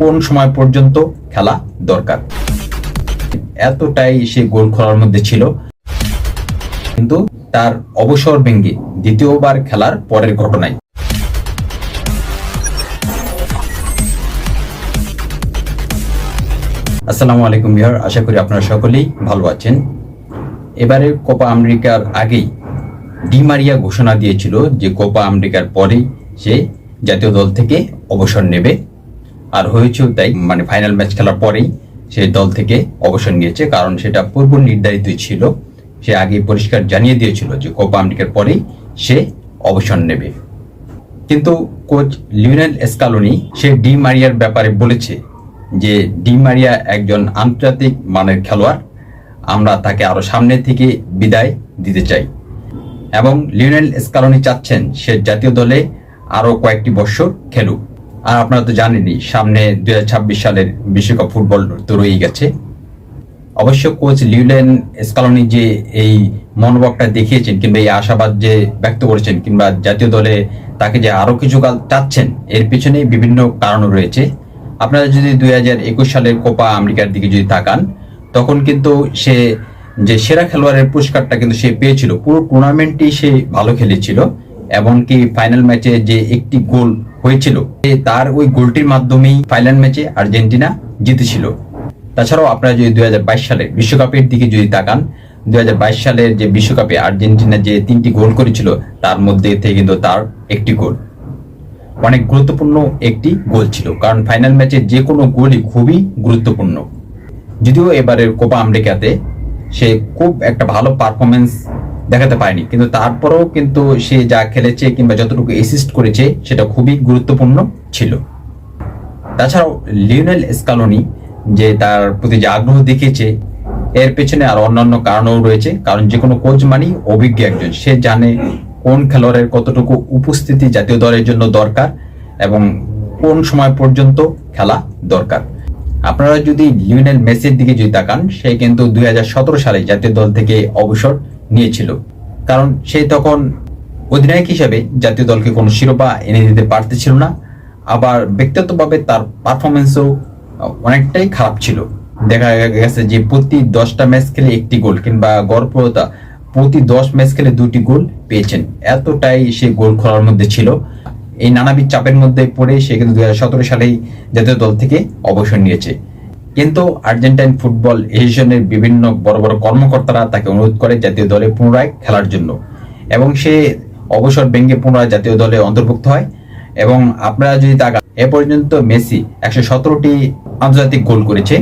কোন সময় পর্যন্ত খেলা দরকার? এতটাই সে গোল খোলার মধ্যে ছিল। কিন্তু তার অবসর ভেঙ্গে দ্বিতীয়বার খেলার পরের ঘটনায়। আসসালামু আলাইকুম বিহার আশা করি আপনারা সকলেই ভালো আছেন। এবারে কোপা আমেরিকার আগেই ডিমারিয়া ঘোষণা দিয়েছিল যে কোপা আমেরিকার পরেই সে জাতীয় দল থেকে অবসর নেবে। আর হয়েছেও তাই। মানে ফাইনাল ম্যাচ খেলার পরেই সে দল থেকে অবসর নিয়েছে, কারণ সেটা পূর্ব নির্ধারিত ছিল। সে আগে পরিষ্কার জানিয়ে দিয়েছিল যে কোপা আমেরিকার পরেই সে অবসর নেবে। কিন্তু কোচ লিওনেল এসকালোনি সে ডি মারিয়ার ব্যাপারে বলেছে যে ডি মারিয়া একজন আন্তর্জাতিক মানের খেলোয়াড়, আমরা তাকে আরও সামনে থেকে বিদায় দিতে চাই। এবং লিওনেল স্কালোনি চাচ্ছেন সে জাতীয় দলে আরও কয়েকটি বছর খেলুক। আর আপনারা তো জানেনই, সামনে দুই হাজার ছাব্বিশ সালের বিশ্বকাপ ফুটবল তো রয়েই গেছে। অবশ্য কোচ লিউলেন স্কালনি যে এই মনোভাবটা দেখিয়েছেন কিংবা এই আশাবাদ যে ব্যক্ত করেছেন কিংবা জাতীয় দলে তাকে যে আরও কিছু কাল চাচ্ছেন, এর পিছনে বিভিন্ন কারণ রয়েছে। আপনারা যদি দুই একুশ সালের কোপা আমেরিকার দিকে যদি তাকান, তখন কিন্তু সে যে সেরা খেলোয়াড়ের পুরস্কারটা কিন্তু সে পেয়েছিল। পুরো টুর্নামেন্টই সে ভালো খেলেছিল। এমনকি ফাইনাল ম্যাচে যে একটি গোল হয়েছিল তার ওই গোলটির মাধ্যমেই ফাইনাল ম্যাচে আর্জেন্টিনা জিতেছিল। তাছাড়াও আপনারা যদি দুই সালে বিশ্বকাপের দিকে যদি তাকান, দুই সালের যে বিশ্বকাপে আর্জেন্টিনা যে তিনটি গোল করেছিল, তার মধ্যে থেকে কিন্তু তার একটি গোল। অনেক গুরুত্বপূর্ণ একটি গোল ছিল, কারণ ফাইনাল ম্যাচে যে কোনো গোলই খুবই গুরুত্বপূর্ণ। যদিও এবারের কোপা আমেরিকাতে সে খুব একটা ভালো পারফরমেন্স দেখাতে পারেনি। কিন্তু তারপরেও কিন্তু সে যা খেলেছে কিংবা যতটুকু অ্যাসিস্ট করেছে, সেটা খুবই গুরুত্বপূর্ণ ছিল। তাছাড়াও লিওনেল স্কালোনি, যে তার প্রতি যে আগ্রহ দেখিয়েছে, এর পেছনে আর অন্যান্য কারণও রয়েছে। কারণ যে কোনো কোচ মানেই অভিজ্ঞ একজন। সে জানে কোন খেলোয়াড়ের কতটুকু উপস্থিতি জাতীয় দলের জন্য দরকার এবং কোন সময় পর্যন্ত খেলা দরকার। আপনারা যদি লিওনেল মেসির দিকে যদি তাকান, সে কিন্তু দুই হাজার সতেরো সালে জাতীয় দল থেকে অবসর নিয়েছিল। কারণ সে তখন অধিনায়ক হিসেবে জাতীয় দলকে কোনো শিরোপা এনে দিতে পারতেছিল না। আবার ব্যক্তিগতভাবে তার পারফরমেন্সও অনেকটাই খারাপ ছিল। দেখা গেছে যে প্রতি দশটা ম্যাচ খেলে একটি গোল কিংবা গড়পরতা প্রতি দশ ম্যাচ খেলে দুটি গোল পেয়েছেন। এতটাই সে গোল খোলার মধ্যে ছিল। এই নানাবিধ চাপের মধ্যে পড়ে সে কিন্তু দুই হাজার সতেরো সালেই জাতীয় দল থেকে অবসর নিয়েছে। কিন্তু আর্জেন্টাইন ফুটবল এসোসিয়েশনের বিভিন্ন বড় বড় কর্মকর্তারা তাকে অনুরোধ করে জাতীয় দলে পুনরায় খেলার জন্য। এবং সে অবসর ভেঙে পুনরায় জাতীয় দলে অন্তর্ভুক্ত হয়। এবং আপনারা যদি তাকান এ পর্যন্ত মেসি একশো সতেরোটি আন্তর্জাতিক গোল করেছে,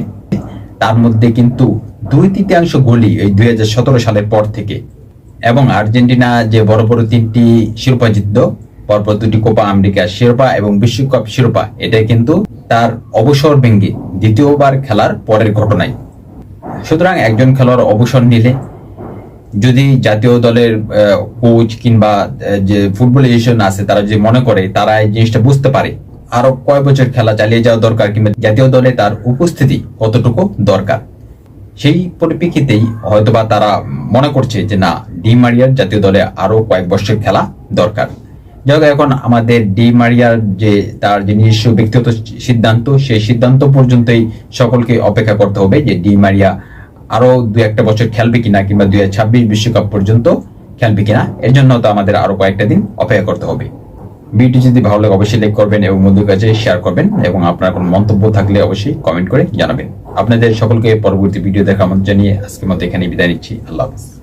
তার মধ্যে কিন্তু দুই তৃতীয়াংশ গোলই ওই দুই হাজার সতেরো সালের পর থেকে। এবং আর্জেন্টিনা যে বড় বড় তিনটি শিরোপা জিতল, পরপর দুটি কোপা আমেরিকা শিরোপা এবং বিশ্বকাপ শিরোপা এটা কিন্তু তার অবসর ভেঙ্গে দ্বিতীয়বার খেলার পরের ঘটনায়। সুতরাং একজন খেলোয়াড় অবসর নিলে যদি জাতীয় দলের কোচ কিংবা যে ফুটবল এসোসিয়েশন আছে, তারা যদি মনে করে, তারা এই জিনিসটা বুঝতে পারে, আরও কয় বছর খেলা চালিয়ে যাওয়া দরকার কিংবা জাতীয় দলে তার উপস্থিতি কতটুকু দরকার, সেই পরিপ্রেক্ষিতেই হয়তোবা তারা মনে করছে যে না, ডি মারিয়ার জাতীয় দলে আরও কয়েক বছর খেলা দরকার। যাই এখন আমাদের ডি মারিয়ার যে তার যে নিজস্ব ব্যক্তিগত সিদ্ধান্ত, সেই সিদ্ধান্ত পর্যন্তই সকলকে অপেক্ষা করতে হবে যে ডি মারিয়া আরও দু একটা বছর খেলবে কিনা কিংবা দুই ছাব্বিশ বিশ্বকাপ পর্যন্ত খেলবে কিনা, এর জন্য তো আমাদের আরও কয়েকটা দিন অপেক্ষা করতে হবে। ভিডিও যদি ভালো লাগে, অবশ্যই লাইক করবেন এবং বন্ধুর কাছে শেয়ার করবেন এবং আপনার কোনো মন্তব্য থাকলে অবশ্যই কমেন্ট করে জানাবেন। আপনাদের সকলকে পরবর্তী ভিডিও দেখা আমন্ত্রণ জানিয়ে আজকের মতো এখানে বিদায় নিচ্ছি। আল্লাহ হাফিজ।